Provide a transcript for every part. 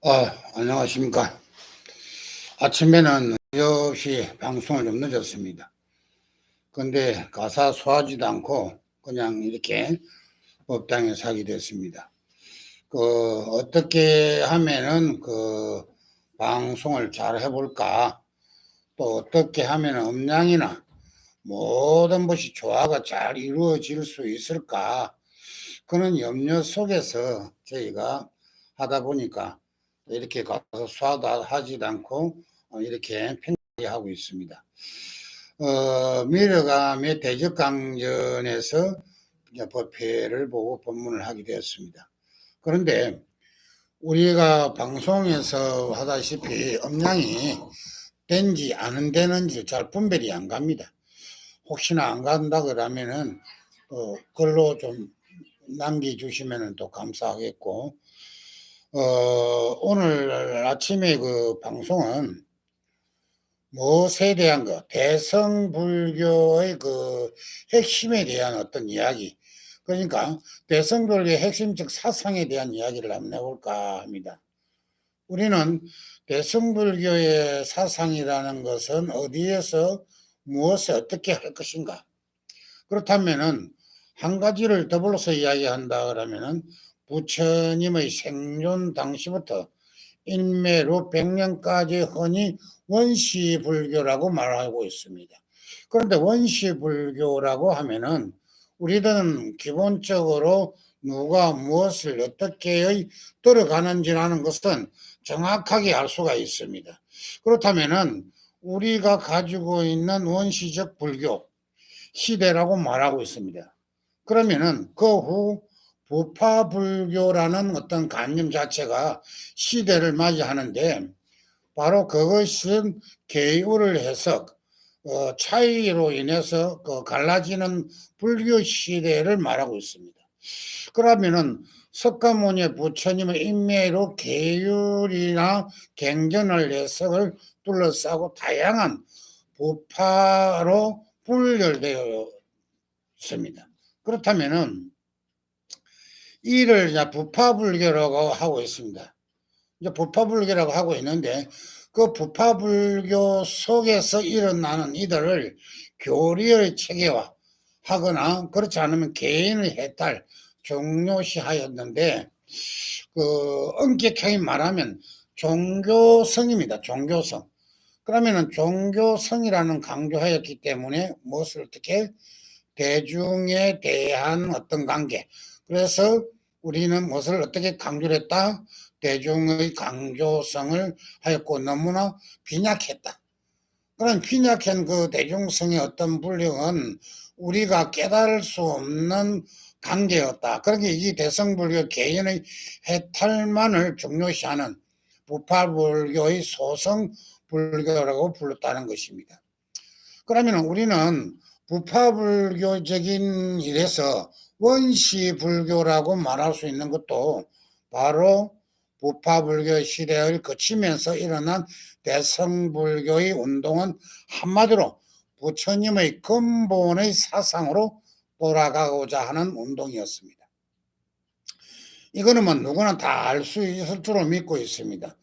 아, 안녕하십니까. 아침에는 역시 방송을 좀 늦었습니다. 근데 가사 소화하지도 않고 그냥 이렇게 법당에 사게 됐습니다. 그, 어떻게 하면은 그 방송을 잘 해볼까? 또 어떻게 하면 음량이나 모든 것이 조화가 잘 이루어질 수 있을까? 그런 염려 속에서 저희가 하다 보니까 이렇게 가서 수화도 하지도 않고 어, 이렇게 편집하고 있습니다. 어, 미래감의 대적 강전에서 법회를 보고 법문을 하게 되었습니다. 그런데 우리가 방송에서 하다시피 음량이 된지 안 되는지 잘 분별이 안 갑니다. 혹시나 안 간다 그러면은 어, 글로 좀 남겨주시면 또 감사하겠고 어, 오늘 아침에 그 방송은 무엇에 대한 거, 대성불교의 그 핵심에 대한 어떤 이야기, 그러니까 대성불교의 핵심 적 사상에 대한 이야기를 한번 해볼까 합니다. 우리는 대성불교의 사상이라는 것은 어디에서 무엇을 어떻게 할 것인가? 그렇다면은 한 가지를 더불어서 이야기한다 그러면은 부처님의 생존 당시부터 인매로 100년까지 흔히 원시불교라고 말하고 있습니다. 그런데 원시불교라고 하면은 우리들은 기본적으로 누가 무엇을 어떻게 들어가는지라는 것은 정확하게 알 수가 있습니다. 그렇다면은 우리가 가지고 있는 원시적 불교 시대라고 말하고 있습니다. 그러면은 그 후 부파불교라는 어떤 관념 자체가 시대를 맞이하는데 바로 그것은 계율을 해서 어, 차이로 인해서 그 갈라지는 불교 시대를 말하고 있습니다. 그러면은 석가모니 부처님의 인매로 계율이나 갱전을 해석을 둘러싸고 다양한 부파로 분열되어 있습니다. 그렇다면은 이를 이제 부파불교라고 하고 있습니다. 이제 부파불교라고 하고 있는데 그 부파불교 속에서 일어나는 이들을 교리의 체계화 하거나 그렇지 않으면 개인의 해탈 종료시하였는데 그 엄격하게 말하면 종교성입니다. 종교성. 그러면은 종교성이라는 강조하였기 때문에 무엇을 어떻게 대중에 대한 어떤 관계 그래서 우리는 무엇을 어떻게 강조를 했다? 대중의 강조성을 하였고 너무나 빈약했다. 그런 빈약한 그 대중성의 어떤 불령은 우리가 깨달을 수 없는 관계였다. 그러게 이 대성불교 개인의 해탈만을 중요시하는 부파불교의 소성불교라고 불렀다는 것입니다. 그러면 우리는 부파불교적인 일에서 원시 불교라고 말할 수 있는 것도 바로 부파 불교 시대를 거치면서 일어난 대성 불교의 운동은 한마디로 부처님의 근본의 사상으로 돌아가고자 하는 운동이었습니다. 이거는 뭐 누구나 다 알 수 있을 줄로 믿고 있습니다.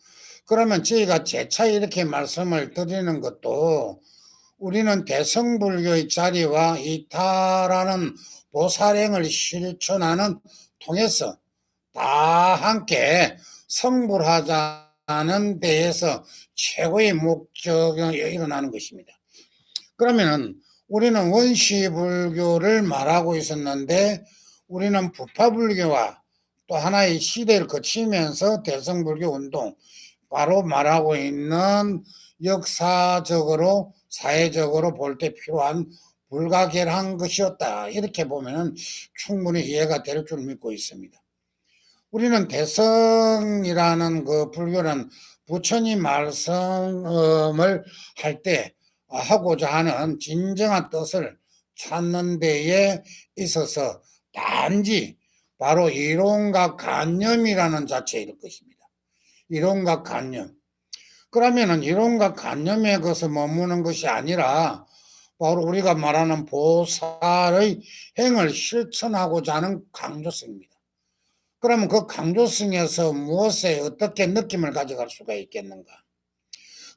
그러면 저희가 재차 이렇게 말씀을 드리는 것도 우리는 대성불교의 자리와 이타라는 보살행을 실천하는 통해서 다 함께 성불하자는 데에서 최고의 목적이 일어나는 것입니다. 그러면은 우리는 원시불교를 말하고 있었는데 우리는 부파불교와 또 하나의 시대를 거치면서 대성불교 운동 바로 말하고 있는 역사적으로 사회적으로 볼 때 필요한 불가결한 것이었다. 이렇게 보면 충분히 이해가 될 줄 믿고 있습니다. 우리는 대성이라는 그 불교는 부처님 말씀을 할 때 하고자 하는 진정한 뜻을 찾는 데에 있어서 단지 바로 이론과 관념이라는 자체일 것입니다. 이론과 관념. 그러면은 이론과 관념에 것을 머무는 것이 아니라 바로 우리가 말하는 보살의 행을 실천하고자 하는 강조성입니다. 그러면 그 강조성에서 무엇에 어떻게 느낌을 가져갈 수가 있겠는가?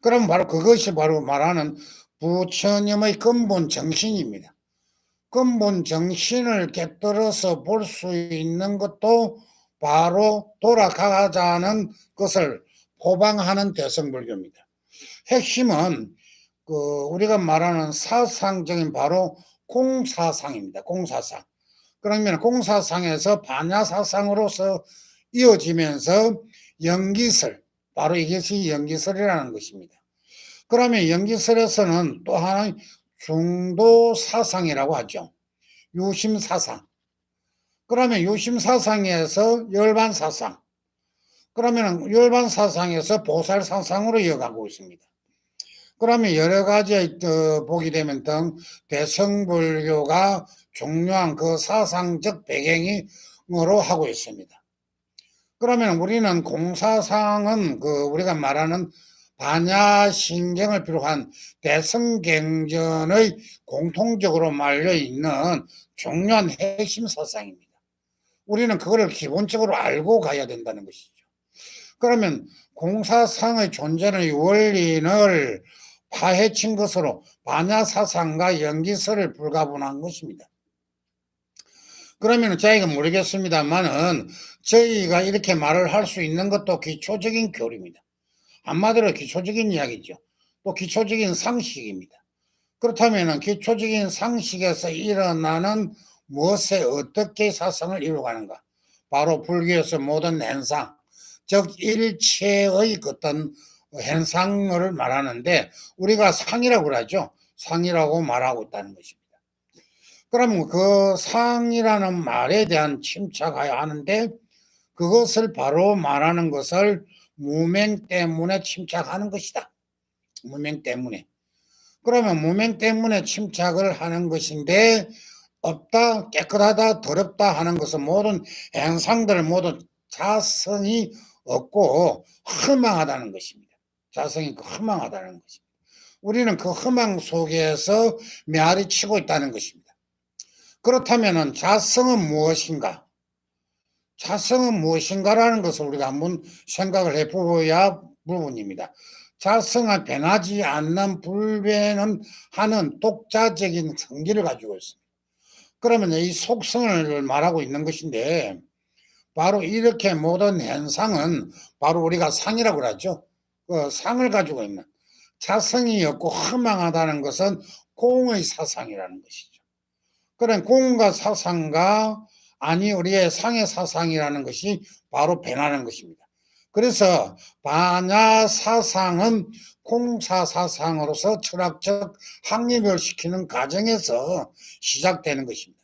그럼 바로 그것이 바로 말하는 부처님의 근본 정신입니다. 근본 정신을 깨뜨려서 볼 수 있는 것도 바로 돌아가자는 것을 포방하는 대성불교입니다. 핵심은 그 우리가 말하는 사상적인 바로 공사상입니다. 공사상. 그러면 공사상에서 반야사상으로서 이어지면서 연기설, 바로 이것이 연기설이라는 것입니다. 그러면 연기설에서는 또 하나의 중도사상이라고 하죠. 유심사상. 그러면 유심사상에서 열반사상. 그러면 열반 사상에서 보살 사상으로 이어가고 있습니다. 그러면 여러 가지 어, 보게 되면 등 대성불교가 중요한 그 사상적 배경이로 하고 있습니다. 그러면 우리는 공사상은 그 우리가 말하는 반야신경을 비롯한 대성경전의 공통적으로 말려 있는 중요한 핵심 사상입니다. 우리는 그거를 기본적으로 알고 가야 된다는 것이죠. 그러면 공사상의 존재의 원리를 파헤친 것으로 반야사상과 연기설을 불가분한 것입니다. 그러면 저희가 모르겠습니다만은 저희가 이렇게 말을 할 수 있는 것도 기초적인 교리입니다. 한마디로 기초적인 이야기죠. 또 기초적인 상식입니다. 그렇다면 기초적인 상식에서 일어나는 무엇에 어떻게 사상을 이루어가는가? 바로 불교에서 모든 현상, 즉 일체의 어떤 현상을 말하는데 우리가 상이라고 그러죠. 상이라고 말하고 있다는 것입니다. 그러면 그 상이라는 말에 대한 침착해야 하는데 그것을 바로 말하는 것을 무명 때문에 침착하는 것이다. 무명 때문에. 그러면 무명 때문에 침착을 하는 것인데 없다, 깨끗하다, 더럽다 하는 것은 모든 현상들 모두 자성이 없고 허망하다는 것입니다. 자성이 그 허망하다는 것입니다. 우리는 그 허망 속에서 메아리 치고 있다는 것입니다. 그렇다면 자성은 무엇인가? 자성은 무엇인가라는 것을 우리가 한번 생각을 해보야 부분입니다. 자성은 변하지 않는 불변은 하는 독자적인 성질을 가지고 있습니다. 그러면 이 속성을 말하고 있는 것인데 바로 이렇게 모든 현상은 바로 우리가 상이라고 그러죠. 그 상을 가지고 있는 자성이 없고 허망하다는 것은 공의 사상이라는 것이죠. 그런 공과 사상과 아니 우리의 상의 사상이라는 것이 바로 변하는 것입니다. 그래서 반야 사상은 공사 사상으로서 철학적 확립을 시키는 과정에서 시작되는 것입니다.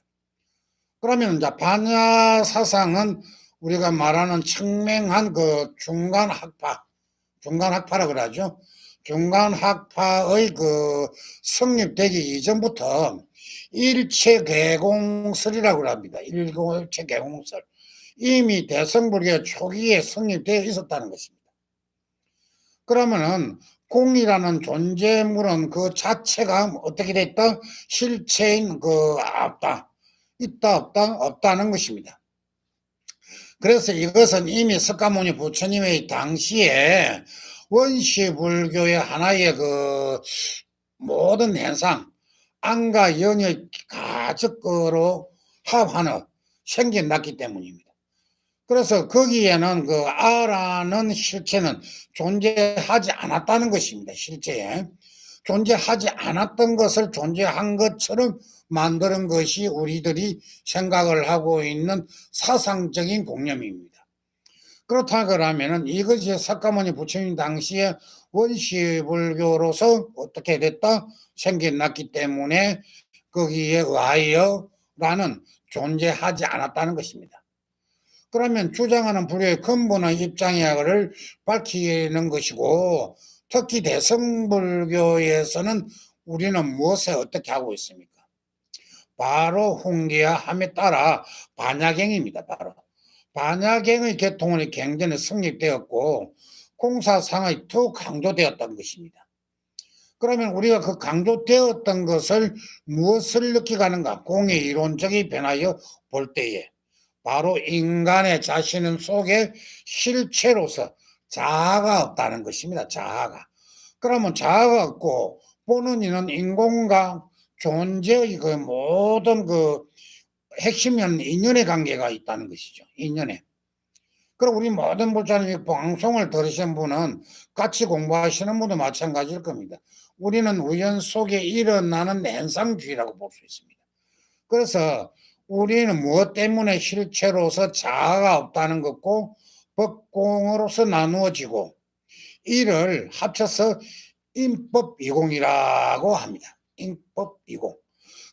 그러면 이제 반야 사상은 우리가 말하는 청맹한 그 중간 학파, 중간 학파라 그러죠. 중간 학파의 그 성립되기 이전부터 일체 개공설이라고 합니다. 일체 개공설. 이미 대성불교 초기에 성립되어 있었다는 것입니다. 그러면은 공이라는 존재물은 그 자체가 어떻게 됐다? 실체인 그 없다. 있다 없다 없다는 것입니다. 그래서 이것은 이미 석가모니 부처님의 당시에 원시 불교의 하나의 그 모든 현상, 안과 연의 가적거로 합하는 생겨났기 때문입니다. 그래서 거기에는 그 아라는 실체는 존재하지 않았다는 것입니다. 실제에. 존재하지 않았던 것을 존재한 것처럼 만드는 것이 우리들이 생각을 하고 있는 사상적인 공념입니다. 그렇다 그러면은 이것이 석가모니 부처님 당시에 원시불교로서 어떻게 됐다? 생겨났기 때문에 거기에 의하여라는 존재하지 않았다는 것입니다. 그러면 주장하는 불교의 근본의 입장을 밝히는 것이고 특히 대성불교에서는 우리는 무엇에 어떻게 하고 있습니까? 바로 훈계함에 따라 반야경입니다. 바로 반야경의 개통은 경전에 성립되었고 공사상의 더 강조되었던 것입니다. 그러면 우리가 그 강조되었던 것을 무엇을 느끼가는가? 공의 이론적인 변화여 볼 때에 바로 인간의 자신 속에 실체로서 자아가 없다는 것입니다. 자아가. 그러면 자아가 없고 보는 이는 인공과 존재의 그 모든 그 핵심은 인연의 관계가 있다는 것이죠. 인연에. 그럼 우리 모든 불자님 방송을 들으신 분은 같이 공부하시는 분도 마찬가지일 겁니다. 우리는 우연 속에 일어나는 현상주의라고 볼 수 있습니다. 그래서 우리는 무엇 때문에 실체로서 자아가 없다는 것고 법공으로서 나누어지고 이를 합쳐서 인법이공이라고 합니다. 인법이공.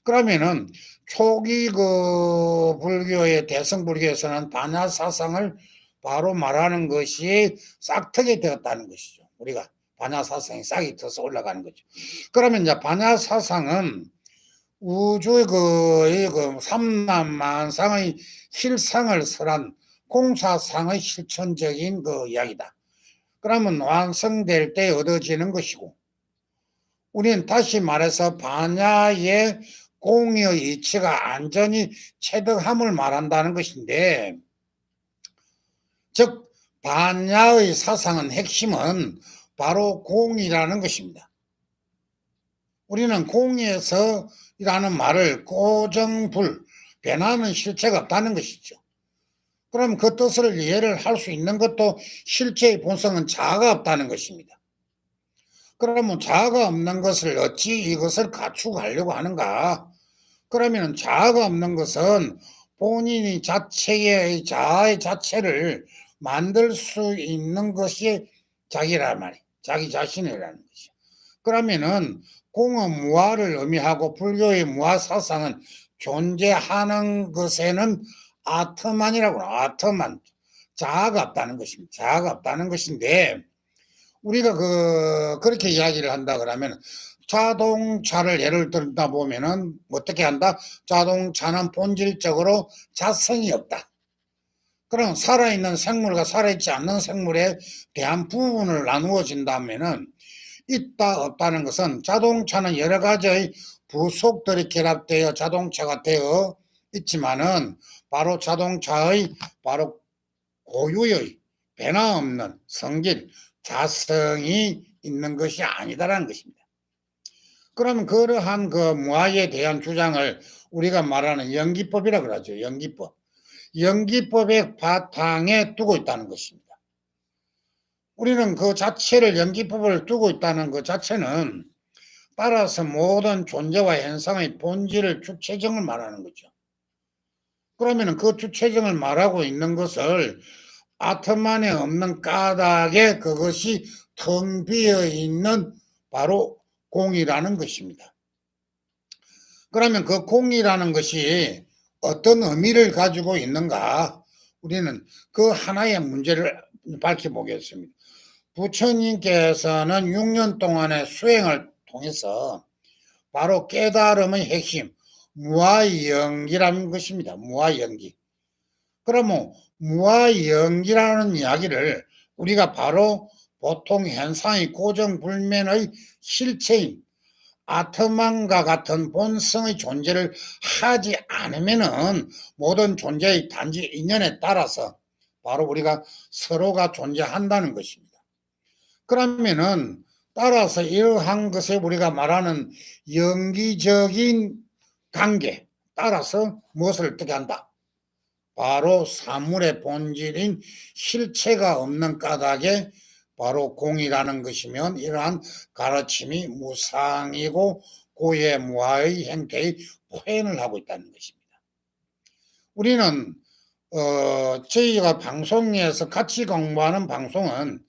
그러면은 초기 그 불교의 대승 불교에서는 반야 사상을 바로 말하는 것이 싹트게 되었다는 것이죠. 우리가 반야 사상이 싹이 터서 올라가는 거죠. 그러면 이제 반야 사상은 우주의 그, 이그 삼남만상의 실상을 설한 공사상의 실천적인 그 이야기다. 그러면 완성될 때 얻어지는 것이고, 우리는 다시 말해서 반야의 공의 이치가 안전히 체득함을 말한다는 것인데, 즉, 반야의 사상은 핵심은 바로 공이라는 것입니다. 우리는 공에서 이라는 말을 고정불, 변하는 실체가 없다는 것이죠. 그럼 그 뜻을 이해를 할 수 있는 것도 실체의 본성은 자아가 없다는 것입니다. 그러면 자아가 없는 것을 어찌 이것을 갖추고하려고 하는가? 그러면 자아가 없는 것은 본인이 자체의 자아의 자체를 만들 수 있는 것이 자기란 말이에요. 자기 자신이라는 것이죠. 그러면은 공은 무아를 의미하고 불교의 무아 사상은 존재하는 것에는 아트만이라고 아트만 자아가 없다는 것입니다. 자아가 없다는 것인데 우리가 그 그렇게 이야기를 한다 그러면 자동차를 예를 들다 보면은 어떻게 한다? 자동차는 본질적으로 자성이 없다. 그럼 살아있는 생물과 살아있지 않는 생물에 대한 부분을 나누어진다면은 있다 없다는 것은 자동차는 여러 가지의 부속들이 결합되어 자동차가 되어 있지만은 바로 자동차의 바로 고유의 변화 없는 성질, 자성이 있는 것이 아니다라는 것입니다. 그럼 그러한 그 무아에 대한 주장을 우리가 말하는 연기법이라 그러죠. 연기법. 연기법의 바탕에 두고 있다는 것입니다. 우리는 그 자체를 연기법을 두고 있다는 그 자체는 따라서 모든 존재와 현상의 본질을 주체적을 말하는 거죠. 그러면 그 주체적을 말하고 있는 것을 아트만에 없는 까닭에 그것이 텅 비어 있는 바로 공이라는 것입니다. 그러면 그 공이라는 것이 어떤 의미를 가지고 있는가? 우리는 그 하나의 문제를 밝혀보겠습니다. 부처님께서는 6년 동안의 수행을 통해서 바로 깨달음의 핵심, 무아연기라는 것입니다. 무아연기. 그러면 무아연기라는 이야기를 우리가 바로 보통 현상의 고정불면의 실체인 아트만과 같은 본성의 존재를 하지 않으면은 모든 존재의 단지 인연에 따라서 바로 우리가 서로가 존재한다는 것입니다. 그러면은 따라서 이러한 것에 우리가 말하는 연기적인 관계 따라서 무엇을 어떻게 한다? 바로 사물의 본질인 실체가 없는 까닭에 바로 공이라는 것이면 이러한 가르침이 무상이고 고해무아의 행태의 표현을 하고 있다는 것입니다. 우리는 어, 저희가 방송에서 같이 공부하는 방송은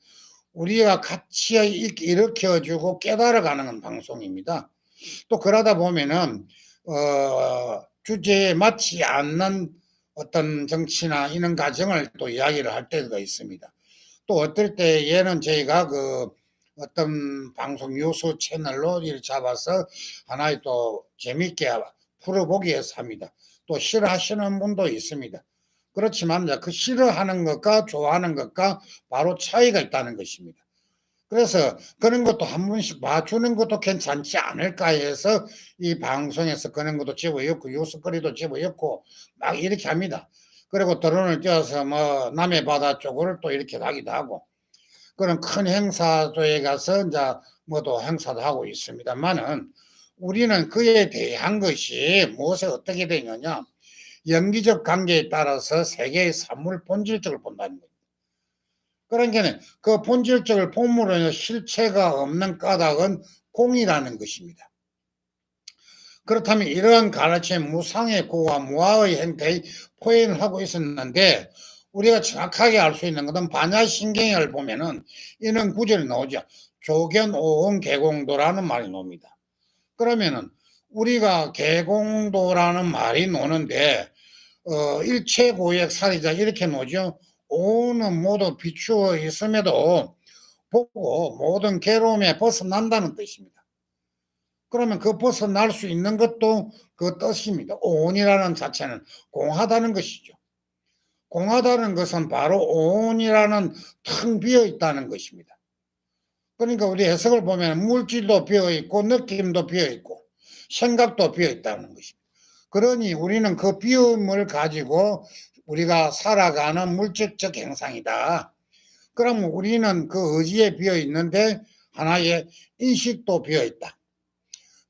우리가 같이 일으켜주고 깨달아가는 방송입니다. 또 그러다 보면은 어, 주제에 맞지 않는 어떤 정치나 이런 과정을 또 이야기를 할 때가 있습니다. 또 어떨 때 얘는 저희가 그 어떤 방송 뉴스 채널로 이를 잡아서 하나의 또 재밌게 풀어보기 위해서 합니다. 또 싫어하시는 분도 있습니다. 그렇지만 그 싫어하는 것과 좋아하는 것과 바로 차이가 있다는 것입니다. 그래서 그런 것도 한 번씩 봐주는 것도 괜찮지 않을까 해서 이 방송에서 그런 것도 집어였고 요스거리도 집어였고 막 이렇게 합니다. 그리고 드론을 띄워서 뭐 남해 바다 쪽을 또 이렇게 가기도 하고 그런 큰 행사도에 가서 이제 뭐도 행사도 하고 있습니다만은 우리는 그에 대한 것이 무엇에 어떻게 되느냐 연기적 관계에 따라서 세계의 산물 본질적을 본다는 거예요. 그러니까 그 본질적을 본물은 실체가 없는 까닭은 공이라는 것입니다. 그렇다면 이러한 가르침의 무상의 고와 무아의 행태의 포행을 하고 있었는데 우리가 정확하게 알 수 있는 것은 반야신경을 보면은 이런 구절이 나오죠. 조견 오온 개공도라는 말이 나옵니다. 그러면은 우리가 개공도라는 말이 노는데 어, 일체 고액 살이자 이렇게 노죠. 오는 모두 비추어 있음에도 보고 모든 괴로움에 벗어난다는 뜻입니다. 그러면 그 벗어날 수 있는 것도 그 뜻입니다. 온이라는 자체는 공하다는 것이죠. 공하다는 것은 바로 온이라는 텅 비어 있다는 것입니다. 그러니까 우리 해석을 보면 물질도 비어 있고 느낌도 비어 있고 생각도 비어 있다는 것입니다. 그러니 우리는 그 비움을 가지고 우리가 살아가는 물질적 행상이다. 그럼 우리는 그 의지에 비어 있는데 하나의 인식도 비어 있다.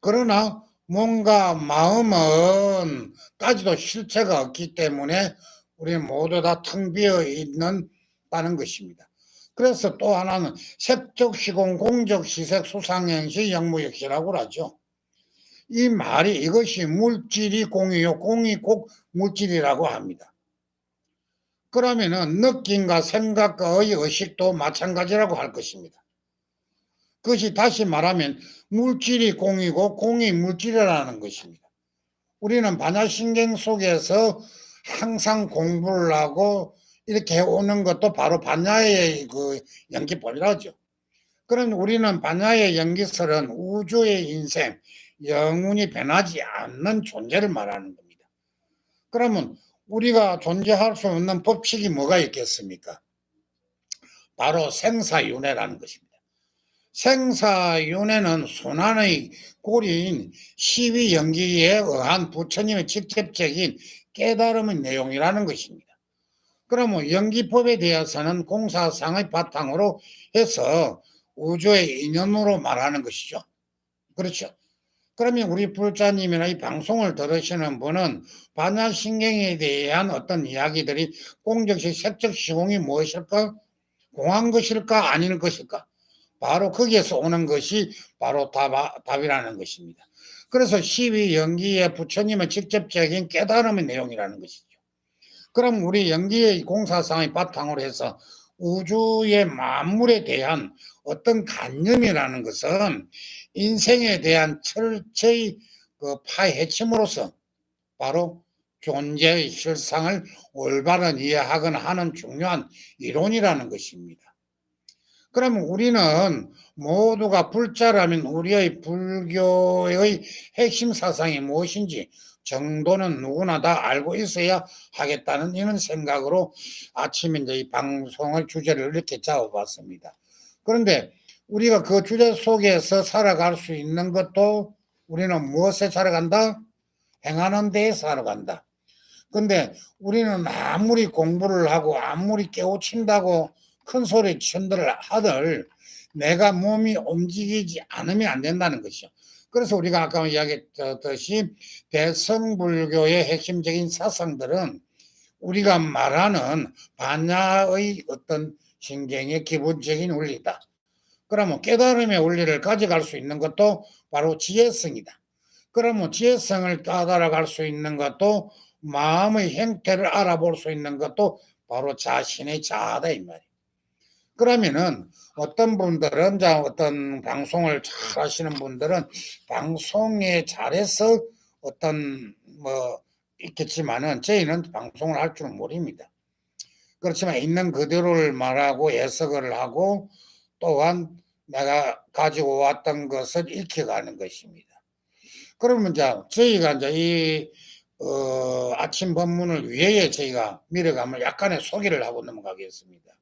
그러나 뭔가 마음은 까지도 실체가 없기 때문에 우리는 모두 다 텅 비어 있는다는 것입니다. 그래서 또 하나는 색적 시공 공적 시색 수상행시 영무역시라고 하죠. 이 말이 이것이 물질이 공이요 공이 꼭 물질이라고 합니다. 그러면은 느낌과 생각과 의 의식도 마찬가지라고 할 것입니다. 그것이 다시 말하면 물질이 공이고 공이 물질이라는 것입니다. 우리는 반야신경 속에서 항상 공부를 하고 이렇게 오는 것도 바로 반야의 그 연기법이라죠. 그럼 우리는 반야의 연기설은 우주의 인생, 영원히 변하지 않는 존재를 말하는 겁니다. 그러면 우리가 존재할 수 없는 법칙이 뭐가 있겠습니까? 바로 생사윤회라는 것입니다. 생사윤회는 순환의 고리인 시위 연기에 의한 부처님의 직접적인 깨달음의 내용이라는 것입니다. 그러면 연기법에 대해서는 공사상의 바탕으로 해서 우주의 인연으로 말하는 것이죠. 그렇죠. 그러면 우리 불자님이나 이 방송을 들으시는 분은 반야신경에 대한 어떤 이야기들이 공적시 색적 시공이 무엇일까? 공한 것일까? 아닌 것일까? 바로 거기에서 오는 것이 바로 답, 답이라는 것입니다. 그래서 시위 연기의 부처님의 직접적인 깨달음의 내용이라는 것이죠. 그럼 우리 연기의 공사상의 바탕으로 해서 우주의 만물에 대한 어떤 관념이라는 것은 인생에 대한 철저히 그 파헤침으로써 바로 존재의 실상을 올바른 이해하거나 하는 중요한 이론이라는 것입니다. 그러면 우리는 모두가 불자라면 우리의 불교의 핵심 사상이 무엇인지 정도는 누구나 다 알고 있어야 하겠다는 이런 생각으로 아침에 이제 이 방송을 주제를 이렇게 잡아봤습니다. 그런데 우리가 그 주제 속에서 살아갈 수 있는 것도 우리는 무엇에 살아간다? 행하는 데에 살아간다. 근데 우리는 아무리 공부를 하고 아무리 깨우친다고 큰 소리 친들 하들 내가 몸이 움직이지 않으면 안 된다는 것이죠. 그래서 우리가 아까 이야기했듯이 대성불교의 핵심적인 사상들은 우리가 말하는 반야의 어떤 신경의 기본적인 원리다. 그러면 깨달음의 원리를 가져갈 수 있는 것도 바로 지혜성이다. 그러면 지혜성을 따라갈 수 있는 것도 마음의 행태를 알아볼 수 있는 것도 바로 자신의 자아다 이 말이에요. 그러면은 어떤 분들은 자 어떤 방송을 잘 하시는 분들은 방송에 잘해서 어떤 뭐 있겠지만은 저희는 방송을 할 줄은 모릅니다. 그렇지만 있는 그대로를 말하고 해석을 하고 또한 내가 가지고 왔던 것을 익혀가는 것입니다. 그러면 자 저희가 이제 이 어, 아침 법문을 위해 저희가 미래감을 약간의 소개를 하고 넘어가겠습니다.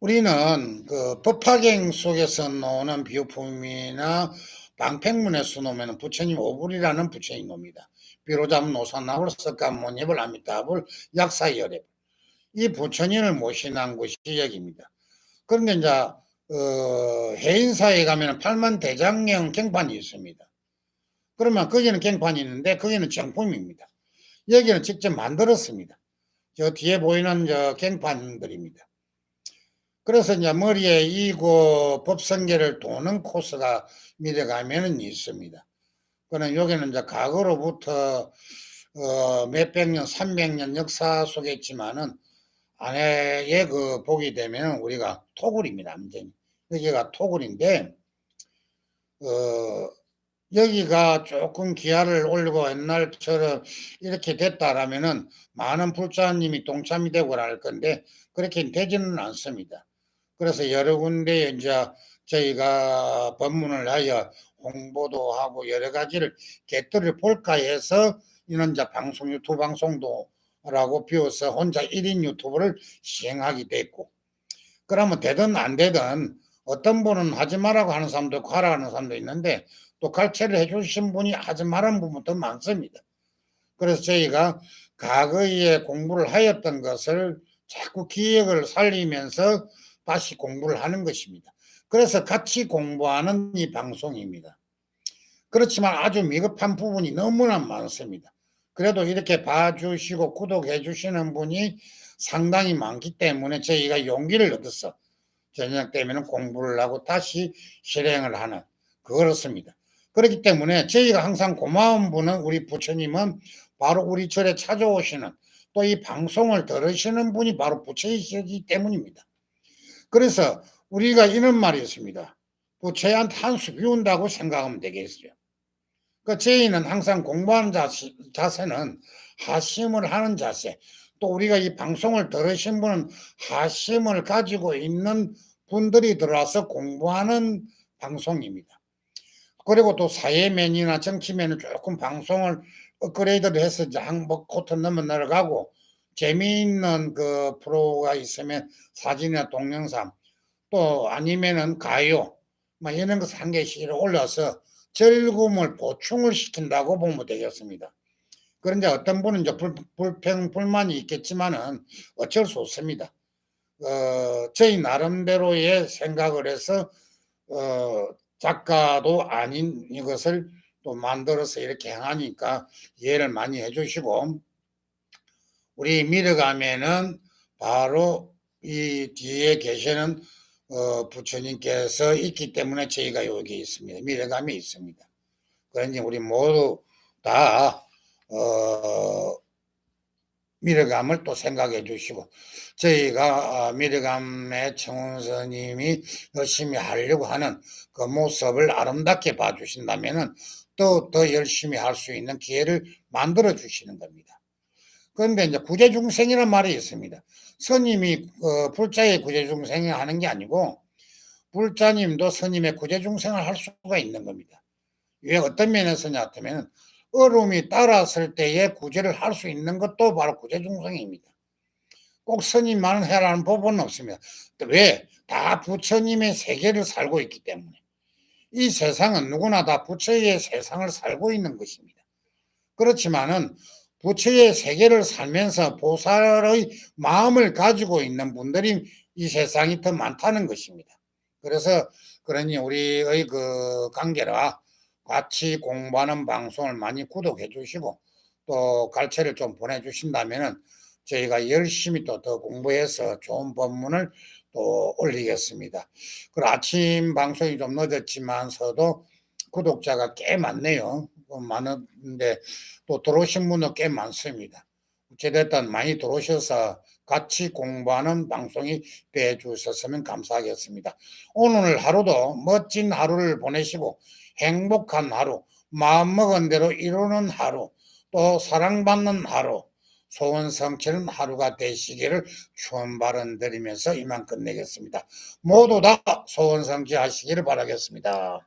우리는 그 법화경 속에서 나오는 비유품이나 방팽문에서 나오면 부처님 오불이라는 부처님 옵니다. 비로잡 노사나물 석가모니을 아미타불 약사열애 이 부처님을 모신한 곳이 여기입니다. 그런데 이제 어, 해인사에 가면 팔만 대장경 경판이 있습니다. 그러면 거기는 경판이 있는데 거기는 정품입니다. 여기는 직접 만들었습니다. 저 뒤에 보이는 저 경판들입니다. 그래서 이제 머리에 이고 법성계를 도는 코스가 미래 가면은 있습니다. 그는 여기는 이제 과거로부터 어, 몇백 년, 삼백 년 역사 속에 있지만은 안에 그 보게 되면 우리가 토굴입니다. 완전히. 여기가 토굴인데 어, 여기가 조금 기아를 올리고 옛날처럼 이렇게 됐다라면은 많은 불자님이 동참이 되고 할 건데 그렇게 되지는 않습니다. 그래서 여러 군데 이제 저희가 법문을 하여 홍보도 하고 여러 가지를 개들을 볼까 해서 이런 이제 방송 유튜브 방송도 라고 비워서 혼자 1인 유튜브를 시행하게 됐고 그러면 되든 안 되든 어떤 분은 하지 말라고 하는 사람도 있고 하라 하는 사람도 있는데 또 갈채를 해주신 분이 하지 말라는 부분도 많습니다. 그래서 저희가 과거에 공부를 하였던 것을 자꾸 기억을 살리면서 다시 공부를 하는 것입니다. 그래서 같이 공부하는 이 방송입니다. 그렇지만 아주 미흡한 부분이 너무나 많습니다. 그래도 이렇게 봐주시고 구독해 주시는 분이 상당히 많기 때문에 저희가 용기를 얻어서 저녁 되면 공부를 하고 다시 실행을 하는 그렇습니다. 그렇기 때문에 저희가 항상 고마운 분은 우리 부처님은 바로 우리 절에 찾아오시는 또 이 방송을 들으시는 분이 바로 부처이시기 때문입니다. 그래서 우리가 이런 말이 있습니다. 부처한테 한수 비운다고 생각하면 되겠어요. 그 저희는 항상 공부하는 자세, 자세는 하심을 하는 자세. 또 우리가 이 방송을 들으신 분은 하심을 가지고 있는 분들이 들어와서 공부하는 방송입니다. 그리고 또 사회면이나 정치면은 조금 방송을 업그레이드를 해서 한복 코트 넘어 내려가고 재미있는 그 프로가 있으면 사진이나 동영상 또 아니면은 가요 뭐 이런 것을 한 개씩 올려서 즐거움을 보충을 시킨다고 보면 되겠습니다. 그런데 어떤 분은 이제 불, 불평, 불만이 있겠지만은 어쩔 수 없습니다. 어, 저희 나름대로의 생각을 해서, 어, 작가도 아닌 이것을 또 만들어서 이렇게 행하니까 이해를 많이 해주시고, 우리 미래가면은 바로 이 뒤에 계시는 어, 부처님께서 있기 때문에 저희가 여기 있습니다. 미래감이 있습니다. 그러니 우리 모두 다 어, 미래감을 또 생각해 주시고 저희가 어, 미래감의 청원스님이 열심히 하려고 하는 그 모습을 아름답게 봐주신다면 또더 열심히 할 수 있는 기회를 만들어 주시는 겁니다. 그런데 이제 구제중생이라는 말이 있습니다. 스님이 어, 불자의 구제중생을 하는 게 아니고 불자님도 스님의 구제중생을 할 수가 있는 겁니다. 왜 어떤 면에서냐 하면 어려움이 따랐을 때에 구제를 할 수 있는 것도 바로 구제중생입니다. 꼭 스님만 해라는 법은 없습니다. 왜? 다 부처님의 세계를 살고 있기 때문에. 이 세상은 누구나 다 부처의 세상을 살고 있는 것입니다. 그렇지만은 부처의 세계를 살면서 보살의 마음을 가지고 있는 분들이 이 세상이 더 많다는 것입니다. 그래서 그러니 우리의 그 관계라 같이 공부하는 방송을 많이 구독해 주시고 또 갈채를 좀 보내주신다면은 저희가 열심히 또 더 공부해서 좋은 법문을 또 올리겠습니다. 그 아침 방송이 좀 늦었지만서도 구독자가 꽤 많네요. 많은데 또 들어오신 분도 꽤 많습니다. 어찌됐든 많이 들어오셔서 같이 공부하는 방송이 되어 주셨으면 감사하겠습니다. 오늘 하루도 멋진 하루를 보내시고 행복한 하루, 마음먹은 대로 이루는 하루, 또 사랑받는 하루, 소원 성취는 하루가 되시기를 추원 발언 드리면서 이만 끝내겠습니다. 모두 다 소원 성취하시기를 바라겠습니다.